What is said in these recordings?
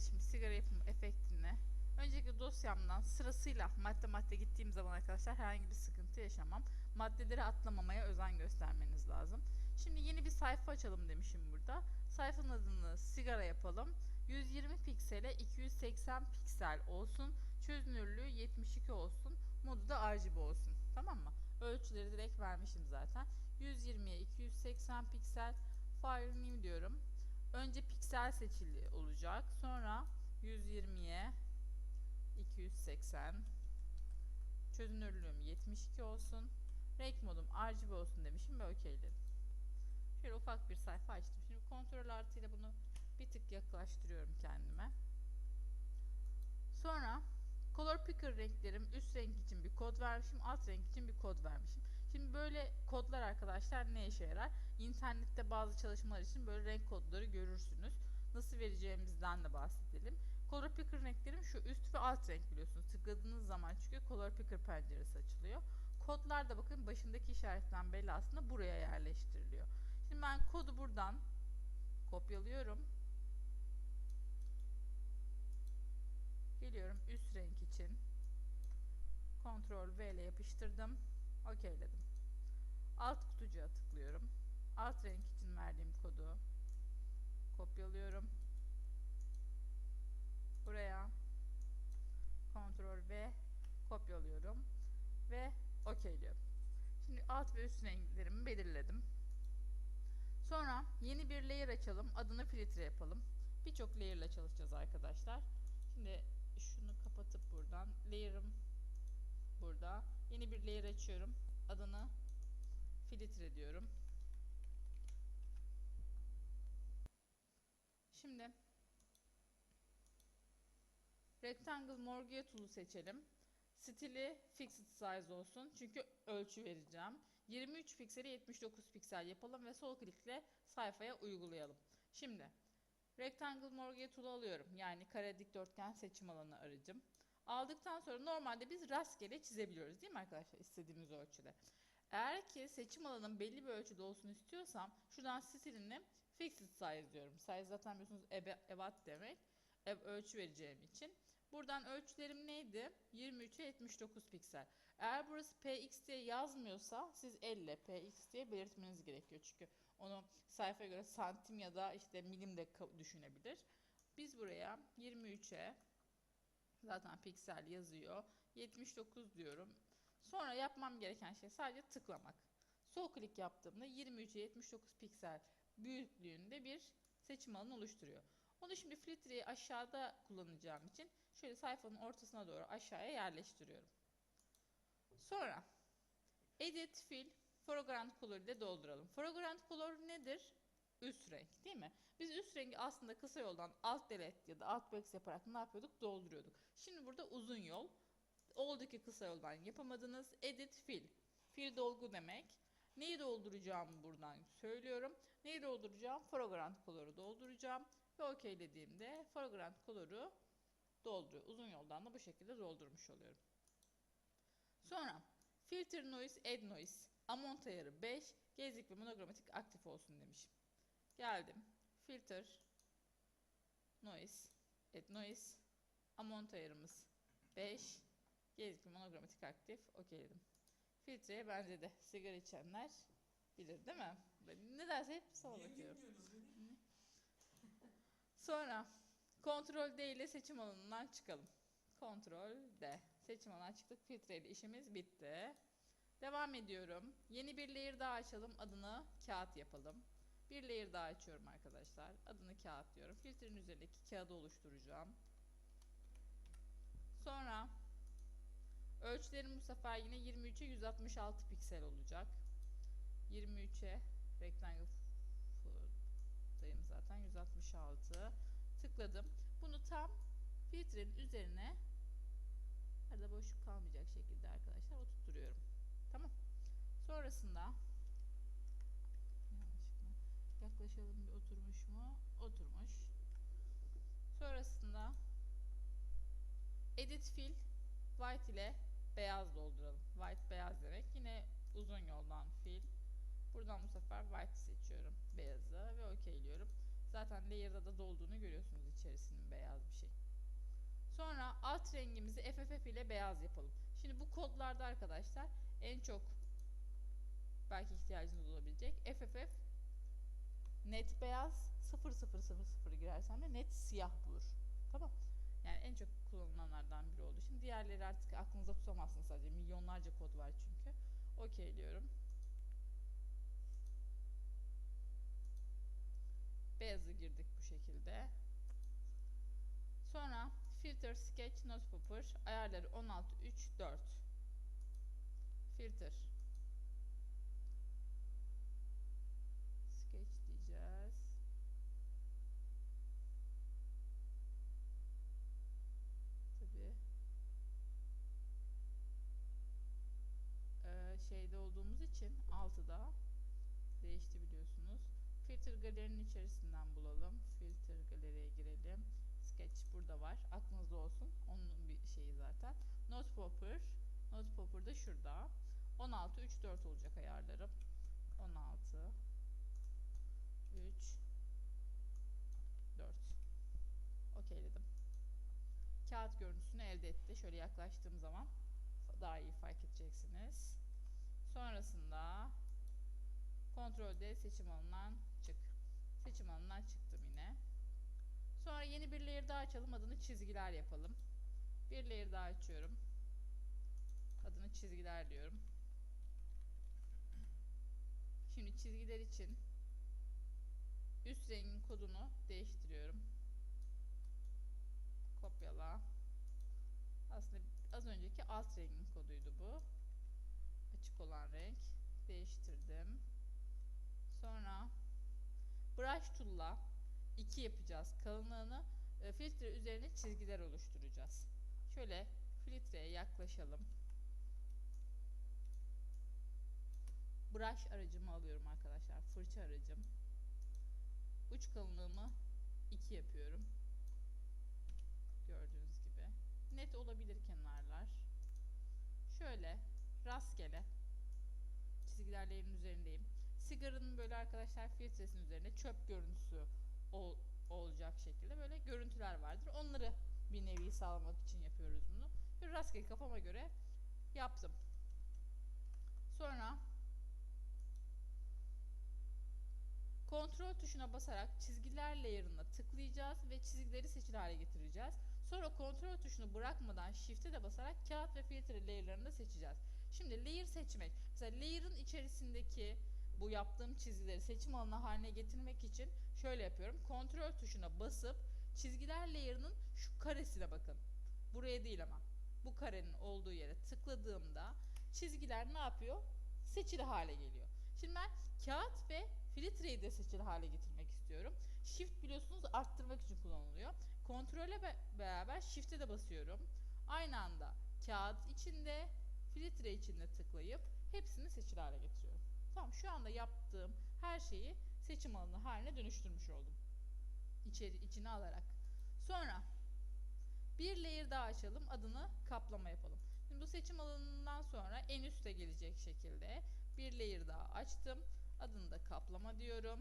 Şimdi sigara yapımı efektini önceki dosyamdan sırasıyla madde madde gittiğim zaman arkadaşlar herhangi bir sıkıntı yaşamam. Maddeleri atlamamaya özen göstermeniz lazım. Şimdi yeni bir sayfa açalım demişim burada. Sayfanın adını sigara yapalım. 120 piksele 280 piksel olsun. Çözünürlüğü 72 olsun. Modu da RGB olsun. Tamam mı? Ölçüleri direkt vermişim zaten. 120'ye 280 piksel. File new diyorum. Piksel seçili olacak. Sonra 120'ye 280 çözünürlüğüm 72 olsun. Renk modum RGB olsun demişim ve okeyledim. Şöyle ufak bir sayfa açtım. Şimdi kontrol artıyla bunu bir tık yaklaştırıyorum kendime. Sonra Color Picker renklerim üst renk için bir kod vermişim, alt renk için bir kod vermişim. Şimdi böyle kodlar arkadaşlar ne işe yarar? İnternette bazı çalışmalar için böyle renk kodları görürsünüz. Nasıl vereceğimizden de bahsedelim. Color Picker renklerim şu üst ve alt renk biliyorsunuz. Tıkladığınız zaman çünkü Color Picker penceresi açılıyor. Kodlar da bakın başındaki işaretten belli aslında buraya yerleştiriliyor. Şimdi ben kodu buradan kopyalıyorum. Geliyorum üst renk için. Ctrl V ile yapıştırdım. Okeyledim. Alt kutucuğa tıklıyorum. Alt renk için verdiğim kodu kopyalıyorum. Buraya Ctrl V kopyalıyorum ve okeyliyorum. Şimdi alt ve üst renklerimi belirledim. Sonra yeni bir layer açalım. Adını filtre yapalım. Birçok layer ile çalışacağız arkadaşlar. Şimdi şunu kapatıp buradan layer'ım burada. Yeni bir layer açıyorum. Adını filtre diyorum. Şimdi Rectangle Morgue Tool'u seçelim. Stili Fixed Size olsun. Çünkü ölçü vereceğim. 23 pikseli 79 piksel yapalım ve sol klikle sayfaya uygulayalım. Şimdi Rectangle Morgue Tool'u alıyorum. Yani kare dikdörtgen seçim alanı aracım. Aldıktan sonra normalde biz rastgele çizebiliyoruz değil mi arkadaşlar istediğimiz ölçüde. Eğer ki seçim alanının belli bir ölçüde olsun istiyorsam şuradan stilini Fixed Size diyorum. Size zaten biliyorsunuz ebe, ebat demek. Ev ölçü vereceğim için. Buradan ölçülerim neydi? 23'e 79 piksel. Eğer burası px diye yazmıyorsa siz elle px diye belirtmeniz gerekiyor. Çünkü onu sayfaya göre santim ya da işte milim de düşünebilir. Biz buraya 23'e zaten piksel yazıyor. 79 diyorum. Sonra yapmam gereken şey sadece tıklamak. Sol klik yaptığımda 23'e 79 piksel büyüklüğünde bir seçim alanı oluşturuyor. Onu şimdi filtreyi aşağıda kullanacağım için şöyle sayfanın ortasına doğru aşağıya yerleştiriyorum. Sonra Edit Fill Foreground Color ile dolduralım. Foreground Color nedir? Üst renk değil mi? Biz üst rengi aslında kısa yoldan alt delete ya da alt box yaparak ne yapıyorduk? Dolduruyorduk. Şimdi burada uzun yol. Oldu ki kısa yoldan yapamadınız. Edit Fill. Fill dolgu demek. Neyi dolduracağım buradan söylüyorum. Neyi dolduracağım? Foreground Color'u dolduracağım. Ve okeylediğimde foreground color'u dolduruyor. Uzun yoldan da bu şekilde doldurmuş oluyorum. Sonra filter noise, add noise, amount ayarı 5, gezlik ve monogrammatik aktif olsun demişim. Geldim. Filter noise, add noise, amount ayarımız 5, gezlik ve monogrammatik aktif okeyledim. Filtreye benzedi. Sigara içenler bilir değil mi? Ne derse hep sola bakıyorum. Sonra Ctrl D ile seçim alanından çıkalım. Ctrl D. Seçim alanından çıktık. Filtre ile işimiz bitti. Devam ediyorum. Yeni bir layer daha açalım. Adını kağıt yapalım. Bir layer daha açıyorum arkadaşlar. Adını kağıt diyorum. Filtrenin üzerindeki kağıdı oluşturacağım. Sonra ölçülerim bu sefer yine 23'e 166 piksel olacak. 23'e rectangle dayım zaten 166 tıkladım. Bunu tam filtrenin üzerine arada boşluk kalmayacak şekilde arkadaşlar oturtuyorum. Tamam. Sonrasında yaklaşalım bir oturmuş mu? Oturmuş. Sonrasında edit fill white ile beyaz dolduralım. White beyaz demek. Yine uzun yoldan fill Buradan bu sefer white seçiyorum. Beyazı ve okeyliyorum. Zaten layer'da da dolduğunu görüyorsunuz içerisinin beyaz bir alt rengimizi FFF ile beyaz yapalım. Şimdi bu kodlarda arkadaşlar en çok belki ihtiyacınız olabilecek FFF net beyaz 0000 girersem de net siyah bulur. Tamam. Yani en çok kullanılanlardan biri olduğu için diğerleri artık aklınıza tutamazsınız sadece. Milyonlarca kod var çünkü. Okey diyorum. Beyazı girdik bu şekilde. Sonra filter sketch notepopper ayarları 16 3 4 filter şeyde olduğumuz için 6'da değişti biliyorsunuz. Filter galerinin içerisinden bulalım. Filter galeriye girelim. Sketch burada var. Aklınızda olsun. Onun bir şeyi zaten. Notepopper. Notepopper da şurada. 16 3 4 olacak ayarlarım. 16 3 4 Okeyledim. Kağıt görüntüsünü elde etti. Şöyle yaklaştığım zaman daha iyi fark edeceksiniz. Sonrasında Ctrl D seçim alanından çık. Seçim alanından çıktım yine. Sonra yeni bir layer daha açalım. Adını çizgiler yapalım. Bir layer daha açıyorum. Adını çizgiler diyorum. Şimdi çizgiler için üst rengin kodunu değiştiriyorum. Kopyala. Aslında az önceki alt rengin koduydu bu. Açık olan renk. Değiştirdim. Sonra brush tool'la 2 yapacağız kalınlığını. E, filtre üzerine çizgiler oluşturacağız. Şöyle filtreye yaklaşalım. Brush aracımı alıyorum arkadaşlar. Fırça aracım. Uç kalınlığımı 2 yapıyorum. Gördüğünüz gibi. Net olabilir kenarlar. Şöyle rastgele çizgilerlerin üzerindeyim. Sigaranın böyle arkadaşlar filtresinin üzerine çöp görüntüsü ol, olacak şekilde böyle görüntüler vardır. Onları bir nevi sağlamak için yapıyoruz bunu. Bir rastgele kafama göre yaptım. Sonra kontrol tuşuna basarak çizgiler layer'ına tıklayacağız ve çizgileri seçili hale getireceğiz. Sonra kontrol tuşunu bırakmadan shift'e de basarak kağıt ve filtre layer'larını da seçeceğiz. Şimdi layer seçmek. Mesela layer'ın içerisindeki bu yaptığım çizgileri seçim alanı haline getirmek için şöyle yapıyorum. Kontrol tuşuna basıp çizgiler layer'ının şu karesine bakın. Buraya değil ama. Bu karenin olduğu yere tıkladığımda çizgiler ne yapıyor? Seçili hale geliyor. Şimdi ben kağıt ve filtreyi de seçili hale getirmek istiyorum. Shift biliyorsunuz arttırmak için kullanılıyor. Kontrole be beraber shift'e de basıyorum. Aynı anda kağıt içinde, filtre içinde tıklayıp hepsini seçili hale getiriyorum. Tamam şu anda yaptığım her şeyi seçim alanı haline dönüştürmüş oldum. İçeri, içine alarak. Sonra bir layer daha açalım. Adını kaplama yapalım. Şimdi bu seçim alanından sonra en üste gelecek şekilde bir layer daha açtım. Adını da kaplama diyorum.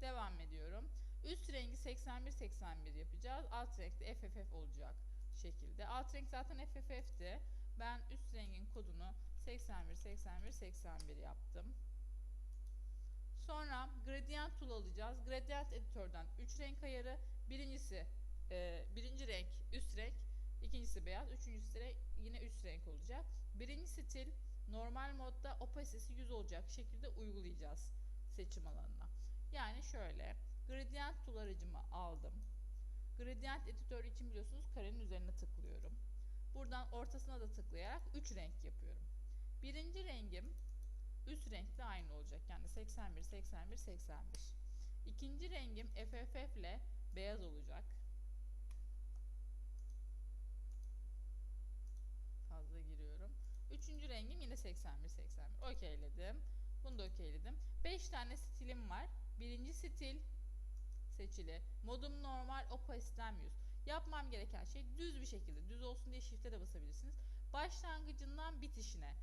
Devam ediyorum. Üst rengi 81-81 yapacağız. Alt renk de FFF olacak şekilde. Alt renk zaten FFF'ti. Ben üst rengin kodunu 81 81 81 yaptım. Sonra gradient tool alacağız. Gradient editörden 3 renk ayarı. Birincisi e, birinci renk üst renk, ikincisi beyaz, üçüncüsü de yine üst renk olacak. Birinci stil normal modda opacity 100 olacak şekilde uygulayacağız seçim alanına. Yani şöyle gradient tool aracımı aldım. Gradient editör için biliyorsunuz karenin üzerine tıklıyorum. Buradan ortasına da tıklayarak 3 renk yapıyorum. Birinci rengim üst renkle aynı olacak. Yani 81, 81, 81. İkinci rengim FFF ile beyaz olacak. Fazla giriyorum. Üçüncü rengim yine 81, 81. Okeyledim. Bunu da okeyledim. 5 tane stilim var. Birinci stil seçili. Modum normal, opacit'ten 100. Yapmam gereken şey düz bir şekilde. Düz olsun diye shift'e de basabilirsiniz. Başlangıcından bitişine.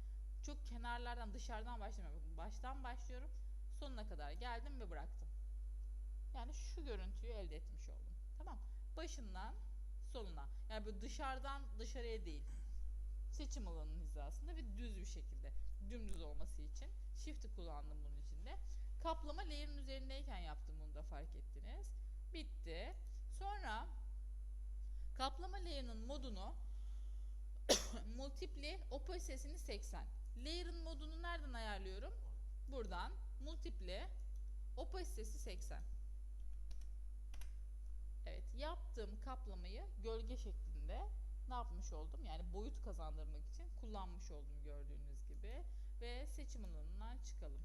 Çok kenarlardan dışarıdan başlamıyorum. Baştan başlıyorum. Sonuna kadar geldim ve bıraktım. Yani şu görüntüyü elde etmiş oldum. Tamam. Başından soluna. Yani böyle dışarıdan dışarıya değil. Seçim alanının hizasında ve düz bir şekilde. Dümdüz olması için. Shift'i kullandım bunun içinde. Kaplama layer'ın üzerindeyken yaptım bunu da fark ettiniz. Bitti. Sonra kaplama layer'ının modunu multipli opasitesini 80. Layer'ın modunu nereden ayarlıyorum? Buradan multipli opasitesi 80. Evet yaptığım kaplamayı gölge şeklinde ne yapmış oldum? Yani boyut kazandırmak için kullanmış oldum gördüğünüz gibi. Ve seçim alanından çıkalım.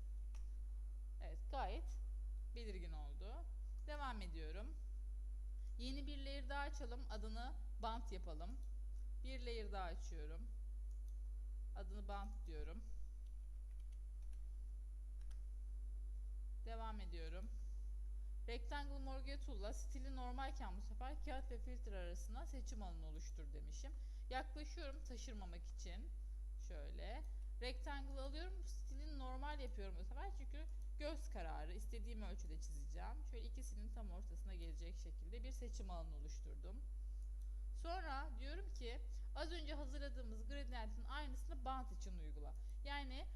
Evet gayet belirgin oldu. Devam ediyorum. Yeni bir layer daha açalım. Adını bant yapalım. Bir layer daha açıyorum. Adını bant diyorum. Devam ediyorum. Rectangle Morgue Tool'la stili normalken bu sefer kağıt ve filtre arasında seçim alanı oluştur demişim. Yaklaşıyorum taşırmamak için. Şöyle. Rectangle alıyorum. Stilini normal yapıyorum bu sefer çünkü göz kararı istediğim ölçüde çizeceğim. Şöyle ikisinin tam ortasına gelecek şekilde bir seçim alanı oluşturdum. Sonra diyorum ki az önce hazırladığımız gradient'in aynısını bant için uygula. Yani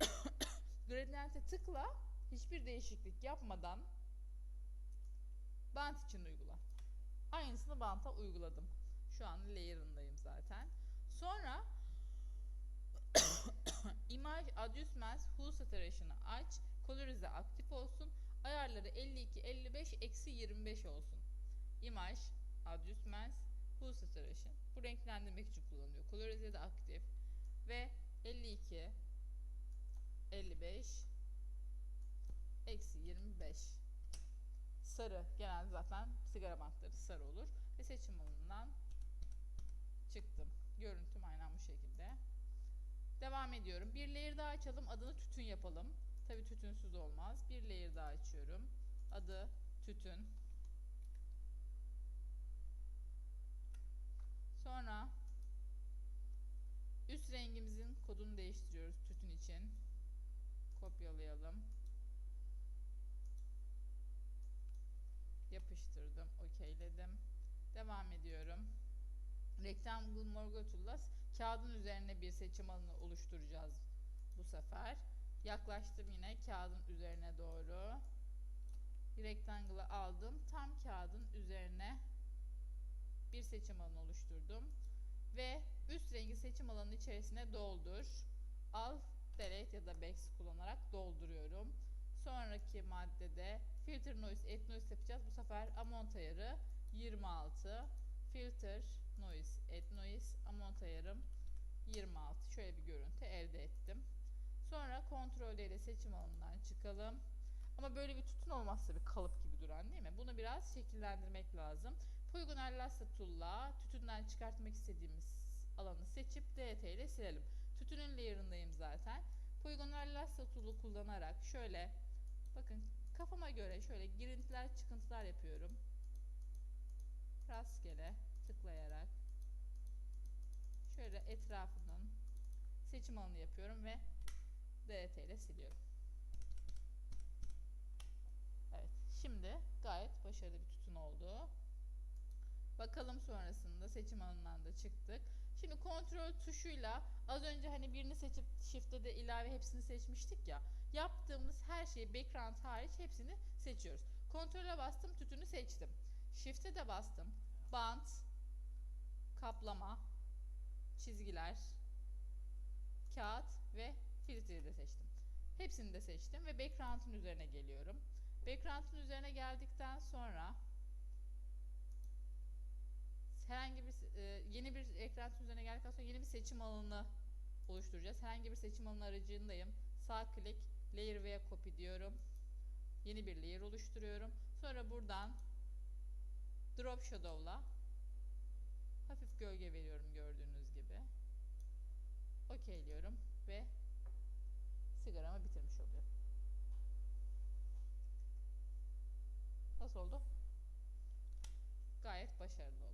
gradient'e tıkla hiçbir değişiklik yapmadan bant için uygula. Aynısını banta uyguladım. Şu an layer'ındayım zaten. Sonra image adjustments hue saturation'ı aç. Colorize aktif olsun. Ayarları 52, 55, eksi 25 olsun. Image adjustments hue saturation. Bu renklendirmek için kullanılıyor. Colorize de aktif. Ve 52, 55, eksi 25 sarı genelde zaten sigara bantları sarı olur ve seçim alanından çıktım görüntüm aynen bu şekilde devam ediyorum bir layer daha açalım adını tütün yapalım tabi tütünsüz olmaz. Bir layer daha açıyorum. Adı tütün. Sonra üst rengimizin kodunu değiştiriyoruz tütün için. Kopyalayalım. Yapıştırdım, okeyledim. Devam ediyorum. Rectangle Morgue Tool'la kağıdın üzerine bir seçim alanı oluşturacağız bu sefer. Yaklaştım yine kağıdın üzerine doğru. Rectangle'ı aldım. Tam kağıdın üzerine bir seçim alanı oluşturdum. Ve üst rengi seçim alanının içerisine doldur. Al, delete ya da back kullanarak dolduruyorum. Sonraki maddede filter noise, add noise yapacağız. Bu sefer amount ayarı 26. Filter noise, add noise, amount ayarım 26. Şöyle bir görüntü elde ettim. Sonra kontrol ile seçim alanından çıkalım. Ama böyle bir tutun olmazsa bir kalıp gibi duran değil mi? Bunu biraz şekillendirmek lazım. Polygonal Lasso Tool'la tütünden çıkartmak istediğimiz alanı seçip DT ile silelim. Tütünün layer'ındayım zaten. Polygonal Lasso Tool'u kullanarak şöyle bakın kafama göre şöyle girintiler çıkıntılar yapıyorum. Rastgele tıklayarak şöyle etrafının seçim alanı yapıyorum ve DT ile siliyorum. Evet şimdi gayet başarılı bir tutun oldu. Bakalım sonrasında seçim alanından da çıktık. Şimdi kontrol tuşuyla az önce hani birini seçip shift'te de ilave hepsini seçmiştik ya. Yaptığımız her şeyi background hariç hepsini seçiyoruz. Kontrole bastım tütünü seçtim. Shift'e de bastım. Bant, kaplama, çizgiler, kağıt ve filtreyi de seçtim. Hepsini de seçtim ve background'ın üzerine geliyorum. Background'ın üzerine geldikten sonra herhangi bir e, yeni bir ekran üzerine geldikten sonra yeni bir seçim alanı oluşturacağız. Herhangi bir seçim alanı aracındayım. Sağ klik layer veya copy diyorum. Yeni bir layer oluşturuyorum. Sonra buradan drop shadow'la hafif gölge veriyorum gördüğünüz gibi. Okeyliyorum ve sigaramı bitirmiş oluyorum. Nasıl oldu? Gayet başarılı oldu.